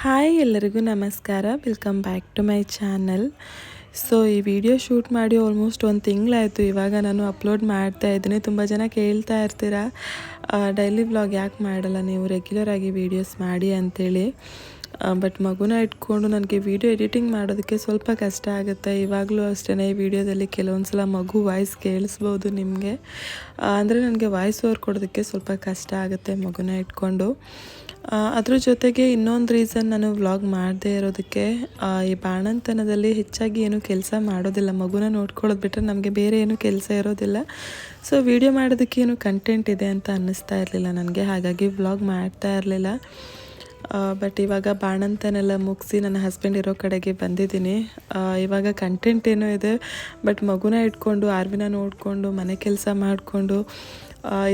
Hi ಎಲ್ಲರಿಗೂ ನಮಸ್ಕಾರ. Welcome back to my channel so ಈ ವಿಡಿಯೋ ಶೂಟ್ ಮಾಡಿ ಆಲ್ಮೋಸ್ಟ್ ಒಂದು ತಿಂಗಳಾಯಿತು. ಇವಾಗ ನಾನು ಅಪ್ಲೋಡ್ ಮಾಡ್ತಾ ಇದ್ದೀನಿ. ತುಂಬ ಜನ ಕೇಳ್ತಾ ಇರ್ತೀರಾ. ಡೈಲಿ ವ್ಲಾಗ್ ಯಾಕೆ ಮಾಡಲ್ಲ ನೀವು? ರೆಗ್ಯುಲರ್ ಆಗಿ ವೀಡಿಯೋಸ್ ಮಾಡಿ ಅಂಥೇಳಿ ಬಟ್ ಮಗುನ ಇಟ್ಕೊಂಡು ನನಗೆ ವಿಡಿಯೋ ಎಡಿಟಿಂಗ್ ಮಾಡೋದಕ್ಕೆ ಸ್ವಲ್ಪ ಕಷ್ಟ ಆಗುತ್ತೆ. ಇವಾಗಲೂ ಅಷ್ಟೇ ಈ ವಿಡಿಯೋದಲ್ಲಿ ಕೆಲವೊಂದು ಸಲ ಮಗು ವಾಯ್ಸ್ ಕೇಳಿಸ್ಬೋದು ನಿಮಗೆ. ಅಂದರೆ ನನಗೆ ವಾಯ್ಸ್ ಓವರ್ ಕೊಡೋದಕ್ಕೆ ಸ್ವಲ್ಪ ಕಷ್ಟ ಆಗುತ್ತೆ ಮಗುನ ಇಟ್ಕೊಂಡು. ಅದ್ರ ಜೊತೆಗೆ ಇನ್ನೊಂದು ರೀಸನ್ ನಾನು ವ್ಲಾಗ್ ಮಾಡದೇ ಇರೋದಕ್ಕೆ ಈ ಬಾಣಂತನದಲ್ಲಿ ಹೆಚ್ಚಾಗಿ ಏನು ಕೆಲಸ ಮಾಡೋದಿಲ್ಲ. ಮಗುನ ನೋಡ್ಕೊಳ್ಳೋದು ಬಿಟ್ಟರೆ ನಮಗೆ ಬೇರೆ ಏನು ಕೆಲಸ ಇರೋದಿಲ್ಲ. ಸೊ ವಿಡಿಯೋ ಮಾಡೋದಕ್ಕೆ ಏನು ಕಂಟೆಂಟ್ ಇದೆ ಅಂತ ಅನ್ನಿಸ್ತಾ ಇರಲಿಲ್ಲ ನನಗೆ. ಹಾಗಾಗಿ ವ್ಲಾಗ್ ಮಾಡ್ತಾ ಇರಲಿಲ್ಲ. ಬಟ್ ಇವಾಗ ಬಾಣಂತನೆಲ್ಲ ಮುಗಿಸಿ ನನ್ನ ಹಸ್ಬೆಂಡ್ ಇರೋ ಕಡೆಗೆ ಬಂದಿದ್ದೀನಿ. ಇವಾಗ ಕಂಟೆಂಟ್ ಏನೋ ಇದೆ ಬಟ್ ಮಗುನ ಇಟ್ಕೊಂಡು, ಆರ್ವಿನ ನೋಡಿಕೊಂಡು, ಮನೆ ಕೆಲಸ ಮಾಡಿಕೊಂಡು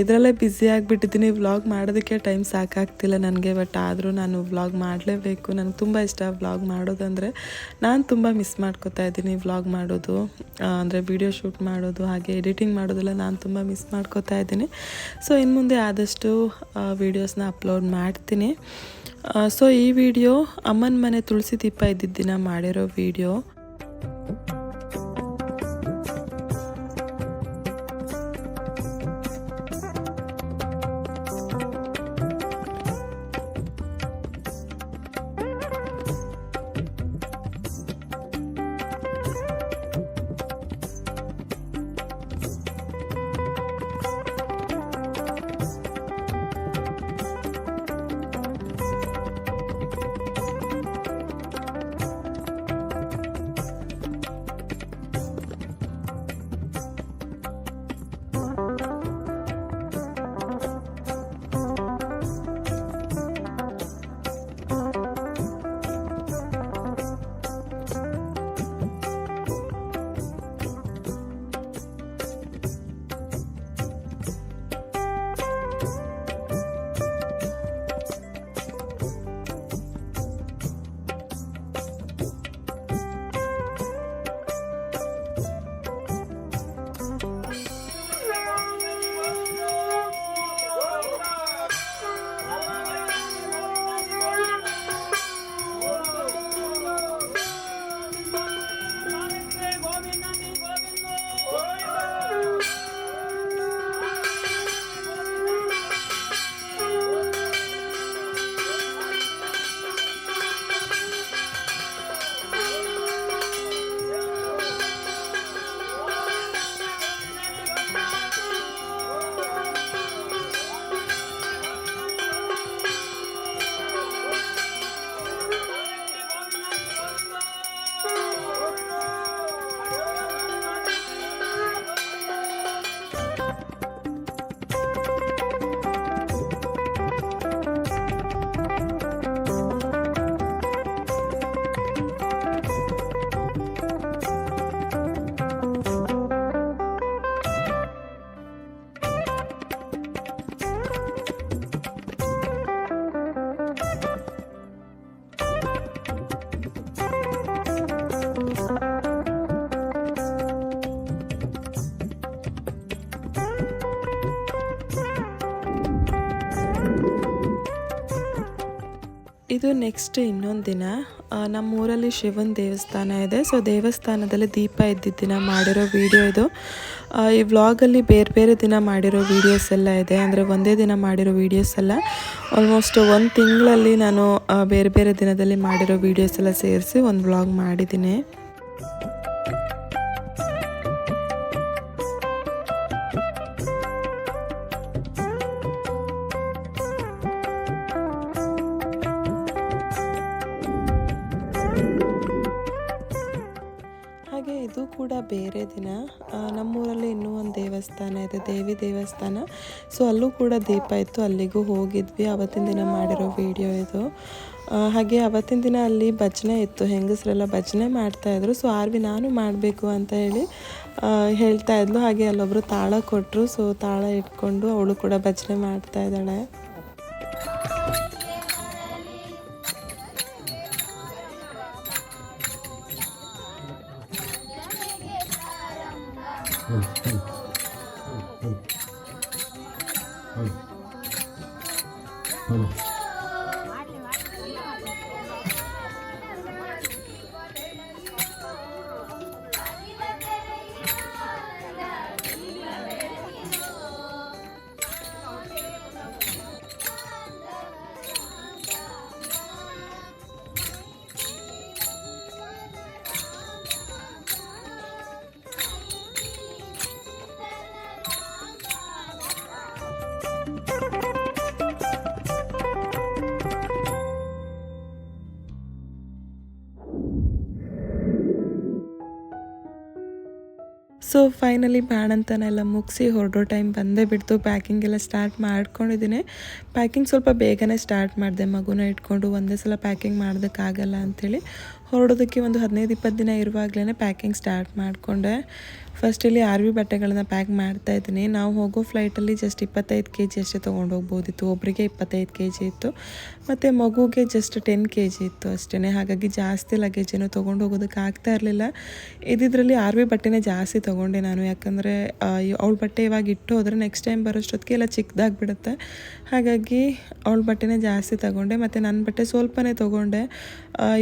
ಇದರಲ್ಲೇ ಬ್ಯುಸಿ ಆಗಿಬಿಟ್ಟಿದ್ದೀನಿ. ವ್ಲಾಗ್ ಮಾಡೋದಕ್ಕೆ ಟೈಮ್ ಸಾಕಾಗ್ತಿಲ್ಲ ನನಗೆ ಬಟ್ ಆದರೂ ನಾನು ವ್ಲಾಗ್ ಮಾಡಲೇಬೇಕು. ನನಗೆ ತುಂಬ ಇಷ್ಟ ವ್ಲಾಗ್ ಮಾಡೋದಂದರೆ ನಾನು ತುಂಬ ಮಿಸ್ ಮಾಡ್ಕೋತಾ ಇದ್ದೀನಿ ವ್ಲಾಗ್ ಮಾಡೋದು. ಅಂದರೆ ವಿಡಿಯೋ ಶೂಟ್ ಮಾಡೋದು, ಹಾಗೆ ಎಡಿಟಿಂಗ್ ಮಾಡೋದೆಲ್ಲ ನಾನು ತುಂಬ ಮಿಸ್ ಮಾಡ್ಕೋತಾ ಇದ್ದೀನಿ. ಸೊ ಇನ್ನು ಮುಂದೆ ಆದಷ್ಟು ವೀಡಿಯೋಸ್ನ ಅಪ್ಲೋಡ್ ಮಾಡ್ತೀನಿ. ಸೊ ಈ ವಿಡಿಯೋ ಅಮ್ಮನ ಮನೆ ತುಳಸಿ ದೀಪ ಇದ್ದಿದ್ದಿನ ಮಾಡಿರೋ ವಿಡಿಯೋ ಇದು ನೆಕ್ಸ್ಟ್ ಇನ್ನೊಂದು ದಿನ. ನಮ್ಮ ಊರಲ್ಲಿ ಶಿವನ ದೇವಸ್ಥಾನ ಇದೆ. ಸೊ ದೇವಸ್ಥಾನದಲ್ಲಿ ದೀಪ ಇದ್ದಿದ್ದ ದಿನ ಮಾಡಿರೋ ವಿಡಿಯೋ ಇದು. ಈ ವ್ಲಾಗಲ್ಲಿ ಬೇರೆ ಬೇರೆ ದಿನ ಮಾಡಿರೋ ವೀಡಿಯೋಸ್ ಎಲ್ಲ ಇದೆ. ಅಂದರೆ ಒಂದೇ ದಿನ ಮಾಡಿರೋ ವೀಡಿಯೋಸ್ ಎಲ್ಲ. ಆಲ್ಮೋಸ್ಟ್ ಒಂದು ತಿಂಗಳಲ್ಲಿ ನಾನು ಬೇರೆ ಬೇರೆ ದಿನದಲ್ಲಿ ಮಾಡಿರೋ ವೀಡಿಯೋಸ್ ಎಲ್ಲ ಸೇರಿಸಿ ಒಂದು ವ್ಲಾಗ್ ಮಾಡಿದ್ದೀನಿ. ಇದು ಕೂಡ ಬೇರೆ ದಿನ. ನಮ್ಮೂರಲ್ಲಿ ಇನ್ನೂ ಒಂದು ದೇವಸ್ಥಾನ ಇದೆ, ದೇವಿ ದೇವಸ್ಥಾನ. ಸೊ ಅಲ್ಲೂ ಕೂಡ ದೀಪ ಇತ್ತು, ಅಲ್ಲಿಗೂ ಹೋಗಿದ್ವಿ. ಅವತ್ತಿನ ದಿನ ಮಾಡಿರೋ ವಿಡಿಯೋ ಇದು. ಹಾಗೆ ಅವತ್ತಿನ ದಿನ ಅಲ್ಲಿ ಭಜನೆ ಇತ್ತು, ಹೆಂಗಸರೆಲ್ಲ ಭಜನೆ ಮಾಡ್ತಾಯಿದ್ರು ಸೊ ಆರ್ವಿ ನಾನು ಮಾಡಬೇಕು ಅಂತ ಹೇಳಿ ಹೇಳ್ತಾ ಇದ್ಲು. ಹಾಗೆ ಅಲ್ಲೊಬ್ಬರು ತಾಳ ಕೊಟ್ಟರು ಸೊ ತಾಳ ಇಟ್ಕೊಂಡು ಅವಳು ಕೂಡ ಭಜನೆ ಮಾಡ್ತಾ ಇದ್ದಾಳೆ. ಫೈನಲಿ ಅಂತನೆಲ್ಲ ಮುಗಿಸಿ ಹೊರಡೋ ಟೈಮ್ ಬಂದೇ ಬಿಡ್ತು. ಪ್ಯಾಕಿಂಗ್ ಎಲ್ಲ ಸ್ಟಾರ್ಟ್ ಮಾಡ್ಕೊಂಡಿದ್ದೀನಿ. ಪ್ಯಾಕಿಂಗ್ ಸ್ವಲ್ಪ ಬೇಗನೆ ಸ್ಟಾರ್ಟ್ ಮಾಡಿದೆ. ಮಗುನ ಇಟ್ಕೊಂಡು ಒಂದೇ ಸಲ ಪ್ಯಾಕಿಂಗ್ ಮಾಡೋದಕ್ಕಾಗಲ್ಲ ಅಂಥೇಳಿ ಹೊರಡೋದಕ್ಕೆ ಒಂದು ಹದಿನೈದು, ಇಪ್ಪತ್ತು ದಿನ ಇರುವಾಗಲೇ ಪ್ಯಾಕಿಂಗ್ ಸ್ಟಾರ್ಟ್ ಮಾಡಿಕೊಂಡೆ. ಫಸ್ಟ್ ಇಲ್ಲಿ ಆರ್ ವಿ ಬಟ್ಟೆಗಳನ್ನ ಪ್ಯಾಕ್ ಮಾಡ್ತಾ ಇದ್ದೀನಿ. ನಾವು ಹೋಗೋ ಫ್ಲೈಟಲ್ಲಿ ಜಸ್ಟ್ ಇಪ್ಪತ್ತೈದು ಕೆ ಜಿ ಅಷ್ಟೇ ತೊಗೊಂಡು ಹೋಗ್ಬೋದಿತ್ತು. ಒಬ್ಬರಿಗೆ ಇಪ್ಪತ್ತೈದು ಕೆ ಜಿ ಇತ್ತು. ಮತ್ತು ಮಗುಗೆ ಜಸ್ಟ್ ಟೆನ್ ಕೆ ಜಿ ಇತ್ತು ಅಷ್ಟೇ ಹಾಗಾಗಿ ಜಾಸ್ತಿ ಲಗೇಜ್ ಏನೋ ತೊಗೊಂಡು ಹೋಗೋದಕ್ಕೆ ಆಗ್ತಾ ಇರಲಿಲ್ಲ. ಇದಿದ್ರಲ್ಲಿ ಆರ್ ವಿ ಬಟ್ಟೆನೇ ಜಾಸ್ತಿ ತೊಗೊಂಡೆ ನಾನು. ಯಾಕಂದರೆ ಅವಳ ಬಟ್ಟೆ ಇವಾಗ ಇಟ್ಟು ಹೋದರೆ ನೆಕ್ಸ್ಟ್ ಟೈಮ್ ಬರೋಷ್ಟೊತ್ತಿಗೆ ಎಲ್ಲ ಚಿಕ್ಕದಾಗ್ಬಿಡುತ್ತೆ. ಹಾಗಾಗಿ ಅವಳ ಬಟ್ಟೆನೇ ಜಾಸ್ತಿ ತೊಗೊಂಡೆ. ಮತ್ತು ನನ್ನ ಬಟ್ಟೆ ಸ್ವಲ್ಪನೇ ತೊಗೊಂಡೆ.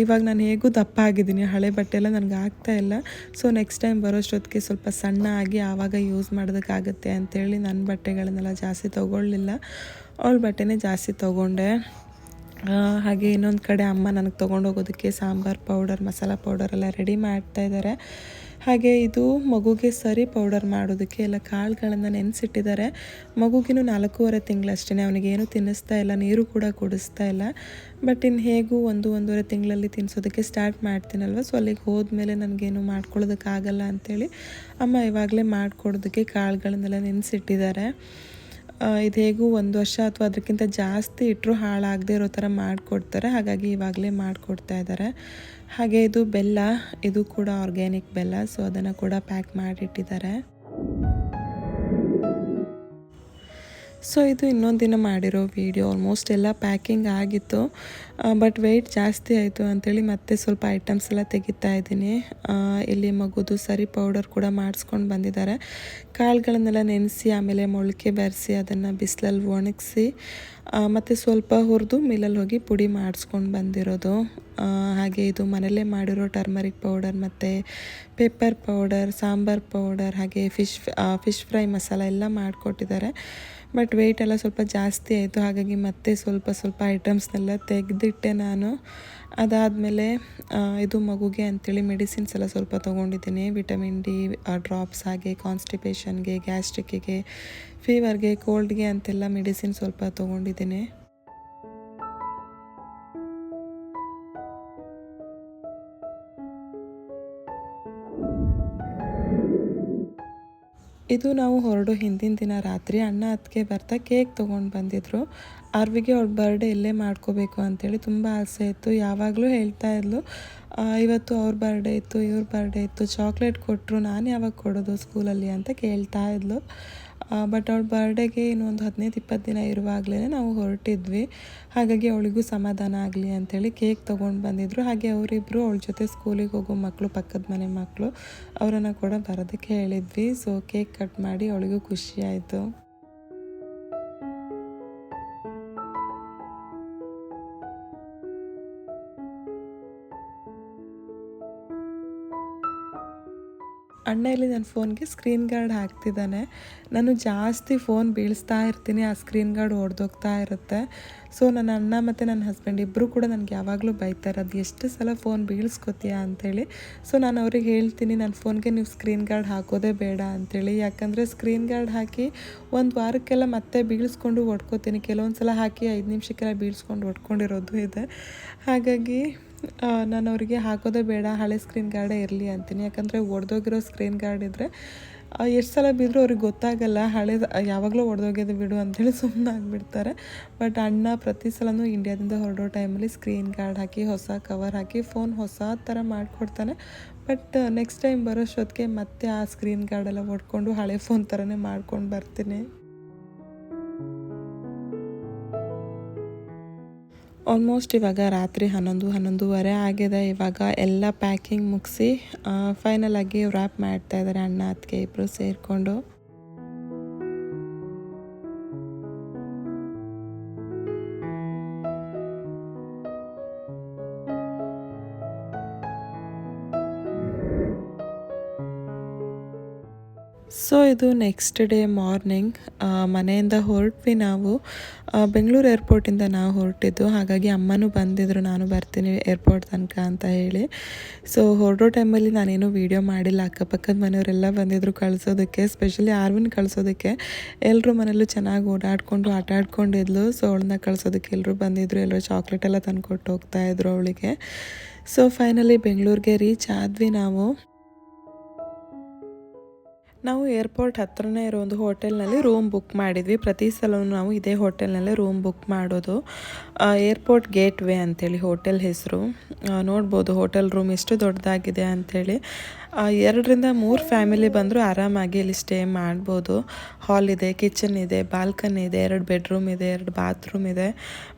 ಇವಾಗ ನಾನು ಹೇಗೂ ದಪ್ಪ ಆಗಿದ್ದೀನಿ ಹಳೆ ಬಟ್ಟೆ ಎಲ್ಲ ನನಗೆ ಆಗ್ತಾ ಇಲ್ಲ. ಸೊ ನೆಕ್ಸ್ಟ್ ಟೈಮ್ ಬರೋಷ್ಟೊತ್ತಿಗೆ ಸ್ವಲ್ಪ ಸಣ್ಣ ಆಗಿ ಆವಾಗ ಯೂಸ್ ಮಾಡೋದಕ್ಕಾಗುತ್ತೆ ಅಂಥೇಳಿ ನನ್ನ ಬಟ್ಟೆಗಳನ್ನೆಲ್ಲ ಜಾಸ್ತಿ ತೊಗೊಳ್ಳಿಲ್ಲ. ಅವಳ ಬಟ್ಟೆನೇ ಜಾಸ್ತಿ ತೊಗೊಂಡೆ. ಹಾಗೆ ಇನ್ನೊಂದು ಕಡೆ ಅಮ್ಮ ನನಗೆ ತೊಗೊಂಡೋಗೋದಕ್ಕೆ ಸಾಂಬಾರ್ ಪೌಡರ್ ಮಸಾಲ ಪೌಡರ್ ಎಲ್ಲ ರೆಡಿ ಮಾಡ್ತಾ ಇದ್ದಾರೆ ಹಾಗೆ ಇದು ಮಗುಗೆ ಸರಿ ಪೌಡರ್ ಮಾಡೋದಕ್ಕೆ ಎಲ್ಲ ಕಾಳುಗಳನ್ನು ನೆನೆಸಿಟ್ಟಿದ್ದಾರೆ. ಮಗುಗಿನೂ ನಾಲ್ಕೂವರೆ ತಿಂಗಳಷ್ಟೇ ಅವನಿಗೇನು ತಿನ್ನಿಸ್ತಾ ಇಲ್ಲ, ನೀರು ಕೂಡ ಕುಡಿಸ್ತಾ ಇಲ್ಲ. ಬಟ್ ಇನ್ನು ಹೇಗೂ ಒಂದು ಒಂದೂವರೆ ತಿಂಗಳಲ್ಲಿ ತಿನ್ನಿಸೋದಕ್ಕೆ ಸ್ಟಾರ್ಟ್ ಮಾಡ್ತೀನಲ್ವ? ಸೊ ಅಲ್ಲಿಗೆ ಹೋದ್ಮೇಲೆ ನನಗೇನು ಮಾಡ್ಕೊಳ್ಳೋದಕ್ಕಾಗಲ್ಲ ಅಂಥೇಳಿ ಅಮ್ಮ ಇವಾಗಲೇ ಮಾಡಿಕೊಡೋದಕ್ಕೆ ಕಾಳುಗಳನ್ನೆಲ್ಲ ನೆನೆಸಿಟ್ಟಿದ್ದಾರೆ. ಇದು ಹೇಗೂ ಒಂದು ವರ್ಷ ಅಥವಾ ಅದಕ್ಕಿಂತ ಜಾಸ್ತಿ ಇಟ್ಟರು ಹಾಳಾಗದೇ ಇರೋ ಥರ ಮಾಡಿಕೊಡ್ತಾರೆ. ಹಾಗಾಗಿ ಇವಾಗಲೇ ಮಾಡಿಕೊಡ್ತಾ ಇದ್ದಾರೆ. ಹಾಗೆ ಇದು ಬೆಲ್ಲ, ಇದು ಕೂಡ ಆರ್ಗ್ಯಾನಿಕ್ ಬೆಲ್ಲ ಸೊ ಅದನ್ನು ಕೂಡ ಪ್ಯಾಕ್ ಮಾಡಿಟ್ಟಿದ್ದಾರೆ. ಸೊ ಇದು ಇನ್ನೊಂದು ದಿನ ಮಾಡಿರೋ ವಿಡಿಯೋ ಆಲ್ಮೋಸ್ಟ್ ಎಲ್ಲ ಪ್ಯಾಕಿಂಗ್ ಆಗಿತ್ತು. ಬಟ್ ವೆಯ್ಟ್ ಜಾಸ್ತಿ ಆಯಿತು ಅಂಥೇಳಿ ಮತ್ತೆ ಸ್ವಲ್ಪ ಐಟಮ್ಸ್ ಎಲ್ಲ ತೆಗಿತಾ ಇದ್ದೀನಿ. ಇಲ್ಲಿ ಮಗುದು ಸರಿ ಪೌಡರ್ ಕೂಡ ಮಾಡಿಸ್ಕೊಂಡು ಬಂದಿದ್ದಾರೆ. ಕಾಳುಗಳನ್ನೆಲ್ಲ ನೆನೆಸಿ, ಆಮೇಲೆ ಮೊಳಕೆ ಬೆರೆಸಿ, ಅದನ್ನು ಬಿಸಿಲಲ್ಲಿ ಒಣಗಿಸಿ ಮತ್ತು ಸ್ವಲ್ಪ ಹುರಿದು ಮಿಲಲ್ಲಿ ಹೋಗಿ ಪುಡಿ ಮಾಡಿಸ್ಕೊಂಡು ಬಂದಿರೋದು. ಹಾಗೆ ಇದು ಮನೆಯಲ್ಲೇ ಮಾಡಿರೋ ಟರ್ಮರಿಕ್ ಪೌಡರ್ ಮತ್ತು ಪೆಪ್ಪರ್ ಪೌಡರ್ ಸಾಂಬಾರ್ ಪೌಡರ್ ಹಾಗೆ ಫಿಶ್ ಫಿಶ್ ಫ್ರೈ ಮಸಾಲ ಎಲ್ಲ ಮಾಡಿಕೊಟ್ಟಿದ್ದಾರೆ. ಬಟ್ ವೆಯ್ಟ್ ಎಲ್ಲ ಸ್ವಲ್ಪ ಜಾಸ್ತಿ ಆಯಿತು. ಹಾಗಾಗಿ ಮತ್ತೆ ಸ್ವಲ್ಪ ಸ್ವಲ್ಪ ಐಟಮ್ಸ್ನೆಲ್ಲ ತೆಗೆದಿಟ್ಟೆ ನಾನು. ಅದಾದಮೇಲೆ ಇದು ಮಗುಗೆ ಅಂಥೇಳಿ ಮೆಡಿಸಿನ್ಸ್ ಎಲ್ಲ ಸ್ವಲ್ಪ ತೊಗೊಂಡಿದ್ದೀನಿ. ವಿಟಮಿನ್ ಡಿ ಡ್ರಾಪ್ಸ್ ಹಾಗೆ, ಕಾನ್ಸ್ಟಿಪೇಷನ್ಗೆ, ಗ್ಯಾಸ್ಟ್ರಿಕ್ಕಿಗೆ, ಫೀವರ್ಗೆ, ಕೋಲ್ಡ್ಗೆ ಅಂತೆಲ್ಲ ಮೆಡಿಸಿನ್ ಸ್ವಲ್ಪ ತೊಗೊಂಡಿದ್ದೀನಿ. ಇದು ನಾವು ಹೊರಡು ಹಿಂದಿನ ದಿನ ರಾತ್ರಿ ಅಣ್ಣ ಅದಕ್ಕೆ ಬರ್ತಾ ಕೇಕ್ ತೊಗೊಂಡು ಬಂದಿದ್ರು. ಆರ್ವಿಗೆ ಅವಳ ಬರ್ಡೇ ಇಲ್ಲೇ ಮಾಡ್ಕೋಬೇಕು ಅಂತೇಳಿ ತುಂಬ ಆಸೆ ಇತ್ತು. ಯಾವಾಗಲೂ ಹೇಳ್ತಾ ಇದ್ಲು ಇವತ್ತು ಅವ್ರ ಬರ್ಡೇ ಇತ್ತು, ಇವ್ರ ಬರ್ಡೇ ಇತ್ತು. ಚಾಕ್ಲೇಟ್ ಕೊಟ್ಟರು ನಾನು ಯಾವಾಗ ಕೊಡೋದು ಸ್ಕೂಲಲ್ಲಿ ಅಂತ ಕೇಳ್ತಾ ಇದ್ಲು. ಬಟ್ ಅವ್ಳ ಬರ್ಡೇಗೆ ಇನ್ನೊಂದು ಹದಿನೈದು, ಇಪ್ಪತ್ತು ದಿನ ಇರುವಾಗಲೇ ನಾವು ಹೊರಟಿದ್ವಿ. ಹಾಗಾಗಿ ಅವಳಿಗೂ ಸಮಾಧಾನ ಆಗಲಿ ಅಂಥೇಳಿ ಕೇಕ್ ತೊಗೊಂಡು ಬಂದಿದ್ರು. ಹಾಗೆ ಅವರಿಬ್ಬರು ಅವಳ ಜೊತೆ ಸ್ಕೂಲಿಗೆ ಹೋಗೋ ಮಕ್ಕಳು ಪಕ್ಕದ ಮನೆ ಮಕ್ಕಳು ಅವರನ್ನು ಕೂಡ ಬರೋದಕ್ಕೆ ಹೇಳಿದ್ವಿ. ಸೊ ಕೇಕ್ ಕಟ್ ಮಾಡಿ ಅವಳಿಗೂ ಖುಷಿ ಅಣ್ಣ ಇಲ್ಲಿ ನನ್ನ ಫೋನ್ಗೆ ಸ್ಕ್ರೀನ್ ಗಾರ್ಡ್ ಹಾಕ್ತಿದ್ದಾನೆ. ನಾನು ಜಾಸ್ತಿ ಫೋನ್ ಬೀಳಿಸ್ತಾ ಇರ್ತೀನಿ, ಆ ಸ್ಕ್ರೀನ್ ಗಾರ್ಡ್ ಹೊಡೆದೋಗ್ತಾ ಇರುತ್ತೆ. ಸೊ ನನ್ನ ಅಣ್ಣ ಮತ್ತು ನನ್ನ ಹಸ್ಬೆಂಡ್ ಇಬ್ಬರು ಕೂಡ ನನಗೆ ಯಾವಾಗಲೂ ಬೈತಾರೆ ಅದು ಎಷ್ಟು ಸಲ ಫೋನ್ ಬೀಳಿಸ್ಕೊತೀಯ? ಅಂಥೇಳಿ ಸೊ ನಾನು ಅವ್ರಿಗೆ ಹೇಳ್ತೀನಿ, ನನ್ನ ಫೋನ್ಗೆ ನೀವು ಸ್ಕ್ರೀನ್ ಗಾರ್ಡ್ ಹಾಕೋದೇ ಬೇಡ ಅಂಥೇಳಿ ಯಾಕಂದರೆ ಸ್ಕ್ರೀನ್ ಗಾರ್ಡ್ ಹಾಕಿ ಒಂದು ವಾರಕ್ಕೆಲ್ಲ ಮತ್ತೆ ಬೀಳಿಸ್ಕೊಂಡು ಹೊಡ್ಕೋತೀನಿ. ಕೆಲವೊಂದು ಸಲ ಹಾಕಿ ಐದು ನಿಮಿಷಕ್ಕೆಲ್ಲ ಬೀಳಿಸ್ಕೊಂಡು ಒಡ್ಕೊಂಡಿರೋದು ಇದೆ. ಹಾಗಾಗಿ ನಾನು ಅವರಿಗೆ ಹಾಕೋದೇ ಬೇಡ, ಹಳೆ ಸ್ಕ್ರೀನ್ ಗಾರ್ಡೇ ಇರಲಿ ಅಂತೀನಿ. ಯಾಕಂದರೆ ಒಡೆದೋಗಿರೋ ಸ್ಕ್ರೀನ್ ಗಾರ್ಡ್ ಇದ್ದರೆ ಎಷ್ಟು ಸಲ ಬಿದ್ದರೂ ಅವ್ರಿಗೆ ಗೊತ್ತಾಗಲ್ಲ, ಹಳೆ ಯಾವಾಗಲೂ ಒಡೆದೋಗ್ಯದ ಬಿಡು ಅಂಥೇಳಿ ಸುಮ್ಮನೆ ಆಗಿಬಿಡ್ತಾರೆ. ಬಟ್ ಅಣ್ಣ ಪ್ರತಿ ಸಲನೂ ಇಂಡಿಯಾದಿಂದ ಹೊರಡೋ ಟೈಮಲ್ಲಿ ಸ್ಕ್ರೀನ್ ಗಾರ್ಡ್ ಹಾಕಿ, ಹೊಸ ಕವರ್ ಹಾಕಿ ಫೋನ್ ಹೊಸ ಥರ ಮಾಡಿಕೊಡ್ತಾನೆ. ಬಟ್ ನೆಕ್ಸ್ಟ್ ಟೈಮ್ ಬರೋಷ್ಟೊತ್ತಿಗೆ ಮತ್ತೆ ಆ ಸ್ಕ್ರೀನ್ ಗಾರ್ಡೆಲ್ಲ ಒಡ್ಕೊಂಡು ಹಳೆ ಫೋನ್ ಥರನೇ ಮಾಡ್ಕೊಂಡು ಬರ್ತೀನಿ. ಆಲ್ಮೋಸ್ಟ್ ಇವಾಗ ರಾತ್ರಿ ಹನ್ನೊಂದು, ಹನ್ನೊಂದುವರೆ ಆಗಿದೆ. ಇವಾಗ ಎಲ್ಲ ಪ್ಯಾಕಿಂಗ್ ಮುಗಿಸಿ ಫೈನಲ್ ಆಗಿ ರ್ಯಾಪ್ ಮಾಡ್ತಾ ಇದ್ದಾರೆ ಅಣ್ಣ ಅದಕ್ಕೆ ಇಬ್ಬರು ಸೇರಿಕೊಂಡು. ಸೊ ಇದು ನೆಕ್ಸ್ಟ್ ಡೇ ಮಾರ್ನಿಂಗ್ ಮನೆಯಿಂದ ಹೊರಟ್ವಿ ನಾವು. ಬೆಂಗಳೂರು ಏರ್ಪೋರ್ಟಿಂದ ನಾವು ಹೊರಟಿದ್ದು. ಹಾಗಾಗಿ ಅಮ್ಮನೂ ಬಂದಿದ್ರು, ನಾನು ಬರ್ತೀನಿ ಏರ್ಪೋರ್ಟ್ ತನಕ ಅಂತ ಹೇಳಿ. ಸೊ ಹೊರಡೋ ಟೈಮಲ್ಲಿ ನಾನೇನು ವೀಡಿಯೋ ಮಾಡಿಲ್ಲ. ಅಕ್ಕಪಕ್ಕದ ಮನೆಯವರೆಲ್ಲ ಬಂದಿದ್ರು ಕಳಿಸೋದಕ್ಕೆ ಸ್ಪೆಷಲಿ ಆರ್ವಿನ ಕಳಿಸೋದಕ್ಕೆ. ಎಲ್ಲರೂ ಮನೆಯಲ್ಲೂ ಚೆನ್ನಾಗಿ ಓಡಾಡಿಕೊಂಡು, ಆಟ ಆಡ್ಕೊಂಡಿದ್ಲು. ಸೊ ಅವಳನ್ನ ಕಳಿಸೋದಕ್ಕೆ ಎಲ್ಲರೂ ಬಂದಿದ್ರು. ಎಲ್ಲರೂ ಚಾಕ್ಲೇಟ್ ಎಲ್ಲ ತಂದು ಕೊಟ್ಟು ಹೋಗ್ತಾಯಿದ್ರು ಅವಳಿಗೆ. ಸೊ ಫೈನಲಿ ಬೆಂಗಳೂರಿಗೆ ರೀಚ್ ಆದ್ವಿ ನಾವು. ನಾವು ಏರ್ಪೋರ್ಟ್ ಹತ್ರನೇ ಇರೋ ಒಂದು ಹೋಟೆಲ್ನಲ್ಲಿ ರೂಮ್ ಬುಕ್ ಮಾಡಿದ್ವಿ. ಪ್ರತಿ ಸಲವೂ ನಾವು ಇದೇ ಹೋಟೆಲ್ನಲ್ಲೇ ರೂಮ್ ಬುಕ್ ಮಾಡೋದು. ಏರ್ಪೋರ್ಟ್ ಗೇಟ್ ವೇ ಅಂತೇಳಿ ಹೋಟೆಲ್ ಹೆಸರು. ನೋಡ್ಬೋದು ಹೋಟೆಲ್ ರೂಮ್ ಎಷ್ಟು ದೊಡ್ಡದಾಗಿದೆ ಅಂಥೇಳಿ ಎರಡರಿಂದ ಮೂರು ಫ್ಯಾಮಿಲಿ ಬಂದರೂ ಆರಾಮಾಗಿ ಇಲ್ಲಿ ಸ್ಟೇ ಮಾಡ್ಬೋದು. ಹಾಲ್ ಇದೆ, ಕಿಚನ್ ಇದೆ, ಬಾಲ್ಕನಿ ಇದೆ, ಎರಡು ಬೆಡ್ರೂಮ್ ಇದೆ, ಎರಡು ಬಾತ್ರೂಮ್ ಇದೆ.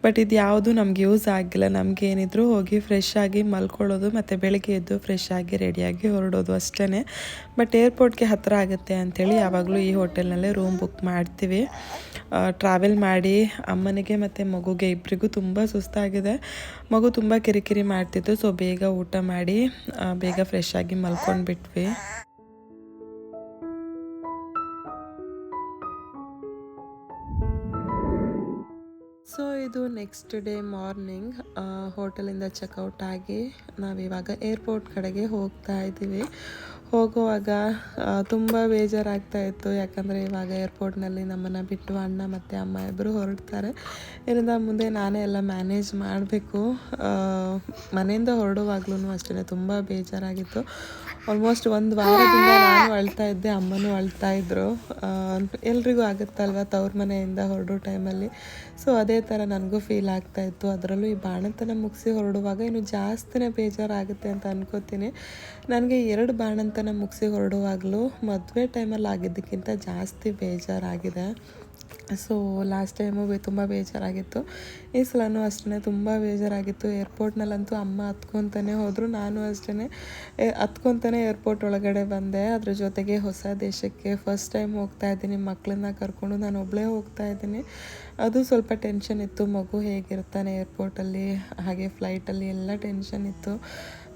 ಬಟ್ ಇದು ಯಾವುದು ನಮ್ಗೆ ಯೂಸ್ ಆಗಿಲ್ಲ. ನಮ್ಗೆ ಏನಿದ್ರು ಹೋಗಿ ಫ್ರೆಶ್ ಆಗಿ ಮಲ್ಕೊಳ್ಳೋದು ಮತ್ತು ಬೆಳಗ್ಗೆ ಎದ್ದು ಫ್ರೆಶ್ ಆಗಿ ರೆಡಿಯಾಗಿ ಹೊರಡೋದು ಅಷ್ಟೇ ಬಟ್ ಏರ್ಪೋರ್ಟ್ಗೆ ಹತ್ತಿರ ಆಗುತ್ತೆ ಅಂಥೇಳಿ ಯಾವಾಗಲೂ ಈ ಹೋಟೆಲ್ನಲ್ಲೇ ರೂಮ್ ಬುಕ್ ಮಾಡ್ತೀವಿ. ಟ್ರಾವೆಲ್ ಮಾಡಿ ಅಮ್ಮನಿಗೆ ಮತ್ತು ಮಗುಗೆ ಇಬ್ಬರಿಗೂ ತುಂಬ ಸುಸ್ತಾಗಿದೆ. ಮಗು ತುಂಬ ಕಿರಿಕಿರಿ ಮಾಡ್ತಿತ್ತು ಸೊ ಬೇಗ ಊಟ ಮಾಡಿ ಬೇಗ ಫ್ರೆಶ್ ಆಗಿ ಮಲ್ಕೊಂಡ್ಬಿಟ್ವಿ ಸೊ ಇದು ನೆಕ್ಸ್ಟ್ ಡೇ ಮಾರ್ನಿಂಗ್ ಹೋಟೆಲಿಂದ ಚೆಕ್ಔಟ್ ಆಗಿ ನಾವಿವಾಗ ಏರ್ಪೋರ್ಟ್ ಕಡೆಗೆ ಹೋಗ್ತಾ ಇದ್ದೀವಿ. ಹೋಗುವಾಗ ತುಂಬ ಬೇಜಾರಾಗ್ತಾ ಇತ್ತು. ಯಾಕಂದರೆ ಇವಾಗ ಏರ್ಪೋರ್ಟ್ನಲ್ಲಿ ನಮ್ಮನ್ನು ಬಿಟ್ಟು ಅಣ್ಣ ಮತ್ತು ಅಮ್ಮ ಇಬ್ಬರು ಹೊರಡ್ತಾರೆ. ಇದರಿಂದ ಮುಂದೆ ನಾನೇ ಎಲ್ಲ ಮ್ಯಾನೇಜ್ ಮಾಡಬೇಕು. ಮನೆಯಿಂದ ಹೊರಡುವಾಗ್ಲೂ ಅಷ್ಟೇ ತುಂಬ ಬೇಜಾರಾಗಿತ್ತು. ಆಲ್ಮೋಸ್ಟ್ ಒಂದು ವಾರದಿಂದ ನಾನು ಅಳ್ತಾ ಇದ್ದೆ, ಅಮ್ಮನೂ ಅಳ್ತಾ ಇದ್ದರು ಎಲ್ರಿಗೂ ಆಗುತ್ತಲ್ವ ತವ್ರ ಮನೆಯಿಂದ ಹೊರಡೋ ಟೈಮಲ್ಲಿ ಸೊ ಅದೇ ಥರ ನನಗೂ ಫೀಲ್ ಆಗ್ತಾ ಇತ್ತು. ಅದರಲ್ಲೂ ಈ ಬಾಣಂತನ ಮುಗಿಸಿ ಹೊರಡುವಾಗ ಇನ್ನು ಜಾಸ್ತಿನೇ ಬೇಜಾರಾಗುತ್ತೆ ಅಂತ ಅನ್ಕೋತೀನಿ. ನನಗೆ ಎರಡು ಬಾಣಂತನ ಮುಗಿಸಿ ಹೊರಡುವಾಗಲೂ ಮದುವೆ ಟೈಮಲ್ಲಿ ಆಗಿದ್ದಕ್ಕಿಂತ ಜಾಸ್ತಿ ಬೇಜಾರಾಗಿದೆ. ಸೊ ಲಾಸ್ಟ್ ಟೈಮು ತುಂಬ ಬೇಜಾರಾಗಿತ್ತು. ಈ ಸಲನೂ ಅಷ್ಟೇ ತುಂಬ ಬೇಜಾರಾಗಿತ್ತು. ಏರ್ಪೋರ್ಟ್ನಲ್ಲಂತೂ ಅಮ್ಮ ಹತ್ಕೊತಾನೆ ಹೋದರು. ನಾನು ಅಷ್ಟೇ ಹತ್ಕೊತಾನೆ ಏರ್ಪೋರ್ಟ್ ಒಳಗಡೆ ಬಂದೆ. ಅದ್ರ ಜೊತೆಗೆ ಹೊಸ ದೇಶಕ್ಕೆ ಫಸ್ಟ್ ಟೈಮ್ ಹೋಗ್ತಾ ಇದ್ದೀನಿ. ಮಕ್ಕಳನ್ನ ಕರ್ಕೊಂಡು ನಾನು ಒಬ್ಬಳೇ ಹೋಗ್ತಾ ಇದ್ದೀನಿ. ಅದು ಸ್ವಲ್ಪ ಟೆನ್ಷನ್ ಇತ್ತು. ಮಗು ಹೇಗಿರ್ತಾನೆ ಏರ್ಪೋರ್ಟಲ್ಲಿ ಹಾಗೆ ಫ್ಲೈಟಲ್ಲಿ ಎಲ್ಲ ಟೆನ್ಷನ್ ಇತ್ತು.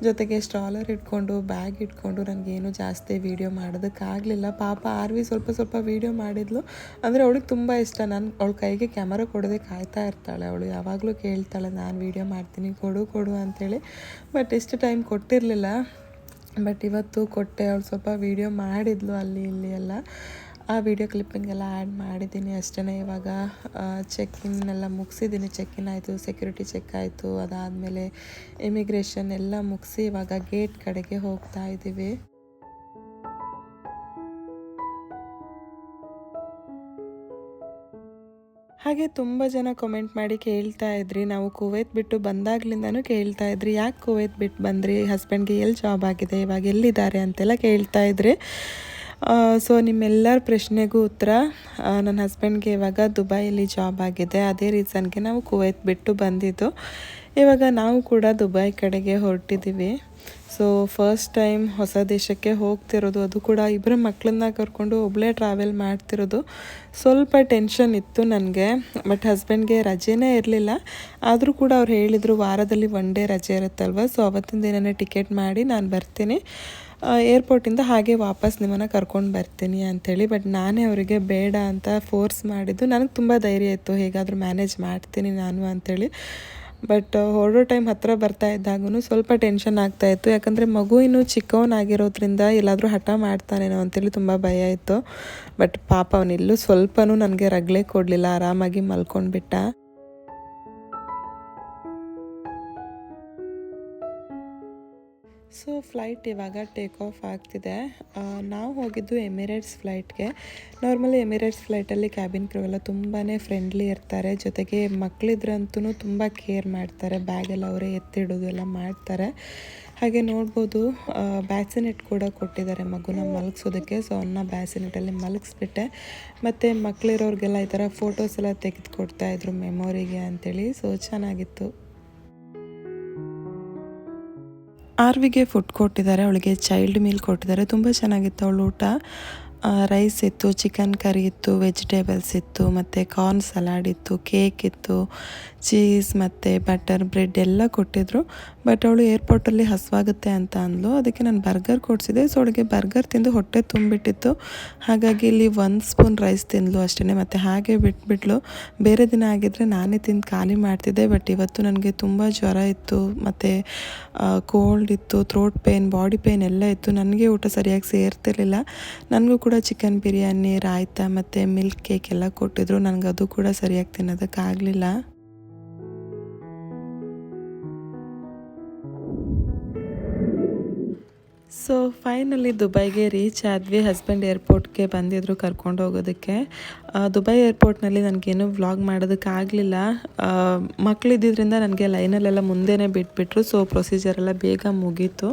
ಜೊತೆಗೆ ಸ್ಟ್ರಾಲರ್ ಇಟ್ಕೊಂಡು ಬ್ಯಾಗ್ ಇಟ್ಕೊಂಡು ನನಗೇನು ಜಾಸ್ತಿ ವೀಡಿಯೋ ಮಾಡೋದಕ್ಕಾಗಲಿಲ್ಲ ಪಾಪ ಆರ್ವಿ ಸ್ವಲ್ಪ ಸ್ವಲ್ಪ ವೀಡಿಯೋ ಮಾಡಿದ್ಲು. ಅಂದರೆ ಅವಳಿಗೆ ತುಂಬ ಇಷ್ಟ. ನಾನು ಅವಳ ಕೈಗೆ ಕ್ಯಾಮರಾ ಕೊಡೋದೇ ಕಾಯ್ತಾ ಇರ್ತಾಳೆ. ಅವಳು ಯಾವಾಗಲೂ ಕೇಳ್ತಾಳೆ, ನಾನು ವೀಡಿಯೋ ಮಾಡ್ತೀನಿ, ಕೊಡು ಕೊಡು ಅಂಥೇಳಿ ಬಟ್ ಇಷ್ಟು ಟೈಮ್ ಕೊಟ್ಟಿರಲಿಲ್ಲ. ಬಟ್ ಇವತ್ತು ಕೊಟ್ಟೆ. ಅವಳು ಸ್ವಲ್ಪ ವೀಡಿಯೋ ಮಾಡಿದ್ಲು ಅಲ್ಲಿ, ಇಲ್ಲಿ ಎಲ್ಲ. ಆ ವಿಡಿಯೋ ಕ್ಲಿಪ್ಪಿಂಗ್ ಎಲ್ಲ ಆ್ಯಡ್ ಮಾಡಿದ್ದೀನಿ ಅಷ್ಟೇ ಇವಾಗ ಚೆಕ್ ಎಲ್ಲ ಮುಗಿಸಿದ್ದೀನಿ. ಚೆಕ್ ಇನ್ ಆಯಿತು ಸೆಕ್ಯೂರಿಟಿ ಚೆಕ್ ಆಯಿತು. ಅದಾದಮೇಲೆ ಇಮಿಗ್ರೇಷನ್ ಎಲ್ಲ ಮುಗಿಸಿ ಇವಾಗ ಗೇಟ್ ಕಡೆಗೆ ಹೋಗ್ತಾ ಇದ್ದೀವಿ. ಹಾಗೆ ತುಂಬ ಜನ ಕಮೆಂಟ್ ಮಾಡಿ ಕೇಳ್ತಾ ಇದ್ರಿ. ನಾವು ಕುವೈತ್ ಬಿಟ್ಟು ಬಂದಾಗ್ಲಿಂದನೂ ಕೇಳ್ತಾ ಇದ್ರಿ. ಯಾಕೆ ಕುವೈತ್ ಬಿಟ್ಟು ಬಂದ್ರಿ? ಹಸ್ಬೆಂಡ್ಗೆ ಎಲ್ಲಿ ಜಾಬ್ ಆಗಿದೆ? ಇವಾಗ ಎಲ್ಲಿದ್ದಾರೆ ಅಂತೆಲ್ಲ ಕೇಳ್ತಾ ಇದ್ರಿ. ಸೊ ನಿಮ್ಮೆಲ್ಲರ ಪ್ರಶ್ನೆಗೂ ಉತ್ತರ ನನ್ನ ಹಸ್ಬೆಂಡ್ಗೆ ಇವಾಗ ದುಬೈಯಲ್ಲಿ ಜಾಬ್ ಆಗಿದೆ. ಅದೇ ರೀಸನ್ಗೆ ನಾವು ಕುವೈತ್ ಬಿಟ್ಟು ಬಂದಿದ್ದು. ಇವಾಗ ನಾವು ಕೂಡ ದುಬೈ ಕಡೆಗೆ ಹೊರಟಿದ್ದೀವಿ. ಸೊ ಫಸ್ಟ್ ಟೈಮ್ ಹೊಸ ದೇಶಕ್ಕೆ ಹೋಗ್ತಿರೋದು, ಅದು ಕೂಡ ಇಬ್ಬರ ಮಕ್ಕಳನ್ನ ಕರ್ಕೊಂಡು ಒಬ್ಬಳೇ ಟ್ರಾವೆಲ್ ಮಾಡ್ತಿರೋದು. ಸ್ವಲ್ಪ ಟೆನ್ಷನ್ ಇತ್ತು ನನಗೆ ಬಟ್ ಹಸ್ಬೆಂಡ್ಗೆ ರಜೆನೇ ಇರಲಿಲ್ಲ. ಆದರೂ ಕೂಡ ಅವ್ರು ಹೇಳಿದರು ವಾರದಲ್ಲಿ ಒನ್ ಡೇ ರಜೆ ಇರುತ್ತಲ್ವ? ಸೊ ಅವತ್ತಿನ ದಿನನೇ ಟಿಕೆಟ್ ಮಾಡಿ ನಾನು ಬರ್ತೀನಿ. ಏರ್ಪೋರ್ಟಿಂದ ಹಾಗೆ ವಾಪಸ್ ನಿಮ್ಮನ್ನು ಕರ್ಕೊಂಡು ಬರ್ತೀನಿ ಅಂಥೇಳಿ ಬಟ್ ನಾನೇ ಅವರಿಗೆ ಬೇಡ ಅಂತ ಫೋರ್ಸ್ ಮಾಡಿದ್ದು. ನನಗೆ ತುಂಬ ಧೈರ್ಯ ಇತ್ತು, ಹೇಗಾದರೂ ಮ್ಯಾನೇಜ್ ಮಾಡ್ತೀನಿ ನಾನು ಅಂಥೇಳಿ ಬಟ್ ಹೊರಡೋ ಟೈಮ್ ಹತ್ತಿರ ಬರ್ತಾ ಇದ್ದಾಗೂ ಸ್ವಲ್ಪ ಟೆನ್ಷನ್ ಆಗ್ತಾ ಇತ್ತು. ಯಾಕಂದರೆ ಮಗು ಇನ್ನೂ ಚಿಕ್ಕವನಾಗಿರೋದ್ರಿಂದ ಎಲ್ಲಾದರೂ ಹಠ ಮಾಡ್ತಾನೇನೋ ಅಂತೇಳಿ ತುಂಬ ಭಯ ಇತ್ತು. ಬಟ್ ಪಾಪ ಅವನಿಲ್ಲೂ ಸ್ವಲ್ಪನೂ ನನಗೆ ರಗಳೆ ಕೊಡಲಿಲ್ಲ, ಆರಾಮಾಗಿ ಮಲ್ಕೊಂಡ್ಬಿಟ್ಟ. ಸೊ ಫ್ಲೈಟ್ ಇವಾಗ ಟೇಕ್ ಆಫ್ ಆಗ್ತಿದೆ. ನಾವು ಹೋಗಿದ್ದು ಎಮಿರೇಟ್ಸ್ ಫ್ಲೈಟ್ಗೆ ನಾರ್ಮಲಿ ಎಮಿರೇಟ್ಸ್ ಫ್ಲೈಟಲ್ಲಿ ಕ್ಯಾಬಿನ್ ಕ್ರೂ ಎಲ್ಲ ತುಂಬಾ ಫ್ರೆಂಡ್ಲಿ ಇರ್ತಾರೆ. ಜೊತೆಗೆ ಮಕ್ಕಳಿದ್ರಂತೂ ತುಂಬ ಕೇರ್ ಮಾಡ್ತಾರೆ. ಬ್ಯಾಗೆಲ್ಲ ಅವರೇ ಎತ್ತಿಡೋದು ಎಲ್ಲ ಮಾಡ್ತಾರೆ. ಹಾಗೆ ನೋಡ್ಬೋದು ಬ್ಯಾಸಿನೆಟ್ ಕೂಡ ಕೊಟ್ಟಿದ್ದಾರೆ ಮಗುನ ಮಲಗಿಸೋದಕ್ಕೆ. ಸೊ ಅವನ್ನ ಬ್ಯಾಸಿನೆಟಲ್ಲಿ ಮಲಗಿಸ್ಬಿಟ್ಟೆ. ಮತ್ತು ಮಕ್ಕಳಿರೋರಿಗೆಲ್ಲ ಈ ಥರ ಫೋಟೋಸ್ ಎಲ್ಲ ತೆಗೆದುಕೊಡ್ತಾಯಿದ್ರು ಮೆಮೊರಿಗೆ ಅಂಥೇಳಿ ಸೊ ಚೆನ್ನಾಗಿತ್ತು. ಆರ್ವಿಗೆ ಫುಡ್ ಕೊಟ್ಟಿದ್ದಾರೆ, ಅವಳಿಗೆ ಚೈಲ್ಡ್ ಮೀಲ್ ಕೊಟ್ಟಿದ್ದಾರೆ. ತುಂಬ ಚೆನ್ನಾಗಿತ್ತು ಅವಳು ಊಟ. ರೈಸ್ ಇತ್ತು ಚಿಕನ್ ಕರಿ ಇತ್ತು ವೆಜಿಟೇಬಲ್ಸ್ ಇತ್ತು, ಮತ್ತು ಕಾರ್ನ್ ಸಲಾಡ್ ಇತ್ತು ಕೇಕ್ ಇತ್ತು ಚೀಸ್ ಮತ್ತು ಬಟರ್ ಬ್ರೆಡ್ ಎಲ್ಲ ಕೊಟ್ಟಿದ್ರು. ಬಟ್ ಅವಳು ಏರ್ಪೋರ್ಟಲ್ಲಿ ಹಸುವಾಗುತ್ತೆ ಅಂತ ಅಂದ್ಲು. ಅದಕ್ಕೆ ನಾನು ಬರ್ಗರ್ ಕೊಡಿಸಿದೆ. ಸೊ ಅವಳಿಗೆ ಬರ್ಗರ್ ತಿಂದು ಹೊಟ್ಟೆ ತುಂಬಿಟ್ಟಿತ್ತು. ಹಾಗಾಗಿ ಇಲ್ಲಿ ಒಂದು ಸ್ಪೂನ್ ರೈಸ್ ತಿಂದ್ಲು ಅಷ್ಟೇ ಮತ್ತು ಹಾಗೆ ಬಿಟ್ಬಿಟ್ಲು. ಬೇರೆ ದಿನ ಆಗಿದ್ದರೆ ನಾನೇ ತಿಂದು ಖಾಲಿ ಮಾಡ್ತಿದ್ದೆ. ಬಟ್ ಇವತ್ತು ನನಗೆ ತುಂಬ ಜ್ವರ ಇತ್ತು. ಮತ್ತು ಕೋಲ್ಡ್ ಇತ್ತು ಥ್ರೋಟ್ ಪೇನ್ ಬಾಡಿ ಪೇನ್ ಎಲ್ಲ ಇತ್ತು. ನನಗೆ ಊಟ ಸರಿಯಾಗಿ ಸೇರ್ತಿರ್ಲಿಲ್ಲ. ನನಗೂ ಕೂಡ ಚಿಕನ್ ಬಿರಿಯಾನಿ, ರಾಯ್ತ ಮತ್ತು ಮಿಲ್ಕ್ ಕೇಕ್ ಎಲ್ಲ ಕೊಟ್ಟಿದ್ರು. ನನಗೆ ಅದು ಕೂಡ ಸರಿಯಾಗಿ ತಿನ್ನೋದಕ್ಕಾಗಲಿಲ್ಲ. ಸೊ ಫೈನಲಿ ದುಬೈಗೆ ರೀಚ್ ಆದ್ವಿ. ಹಸ್ಬೆಂಡ್ ಏರ್ಪೋರ್ಟ್ಗೆ ಬಂದಿದ್ರು ಕರ್ಕೊಂಡು ಹೋಗೋದಕ್ಕೆ. ದುಬೈ ಏರ್ಪೋರ್ಟ್ನಲ್ಲಿ ನನಗೇನು ವ್ಲಾಗ್ ಮಾಡೋದಕ್ಕಾಗಲಿಲ್ಲ ಮಕ್ಕಳಿದ್ದಿದ್ದರಿಂದ ನನಗೆ ಲೈನಲ್ಲೆಲ್ಲ ಮುಂದೆನೇ ಬಿಟ್ಬಿಟ್ರು. ಸೊ ಪ್ರೊಸೀಜರ್ ಎಲ್ಲ ಬೇಗ ಮುಗೀತು.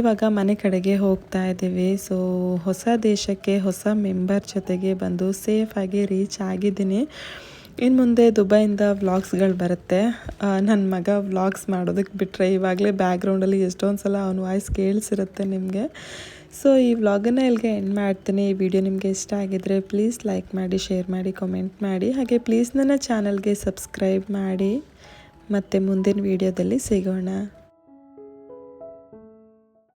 ಇವಾಗ ಮನೆ ಕಡೆಗೆ ಹೋಗ್ತಾ ಇದ್ದೀವಿ. ಸೊ ಹೊಸ ದೇಶಕ್ಕೆ, ಹೊಸ ಮೆಂಬರ್ ಜೊತೆಗೆ ಬಂದು ಸೇಫಾಗಿ ರೀಚ್ ಆಗಿದ್ದೀನಿ. ಇನ್ನು ಮುಂದೆ ದುಬೈಯಿಂದ ವ್ಲಾಗ್ಸ್ಗಳು ಬರುತ್ತೆ. ನನ್ನ ಮಗ ವ್ಲಾಗ್ಸ್ ಮಾಡೋದಕ್ಕೆ ಬಿಟ್ಟರೆ ಇವಾಗಲೇ ಬ್ಯಾಕ್ಗ್ರೌಂಡಲ್ಲಿ ಎಷ್ಟೊಂದು ಸಲ ಅವನ ವಾಯ್ಸ್ ಕೇಳಿಸಿರುತ್ತೆ ನಿಮಗೆ. ಸೊ ಈ ವ್ಲಾಗನ್ನು ಇಲ್ಲಿಗೆ ಎಂಡ್ ಮಾಡ್ತೀನಿ. ಈ ವಿಡಿಯೋ ನಿಮಗೆ ಇಷ್ಟ ಆಗಿದ್ರೆ ಪ್ಲೀಸ್ ಲೈಕ್ ಮಾಡಿ ಶೇರ್ ಮಾಡಿ ಕಮೆಂಟ್ ಮಾಡಿ. ಹಾಗೆ ಪ್ಲೀಸ್ ನನ್ನ ಚಾನಲ್ಗೆ ಸಬ್ಸ್ಕ್ರೈಬ್ ಮಾಡಿ. ಮತ್ತು ಮುಂದಿನ ವಿಡಿಯೋದಲ್ಲಿ ಸಿಗೋಣ.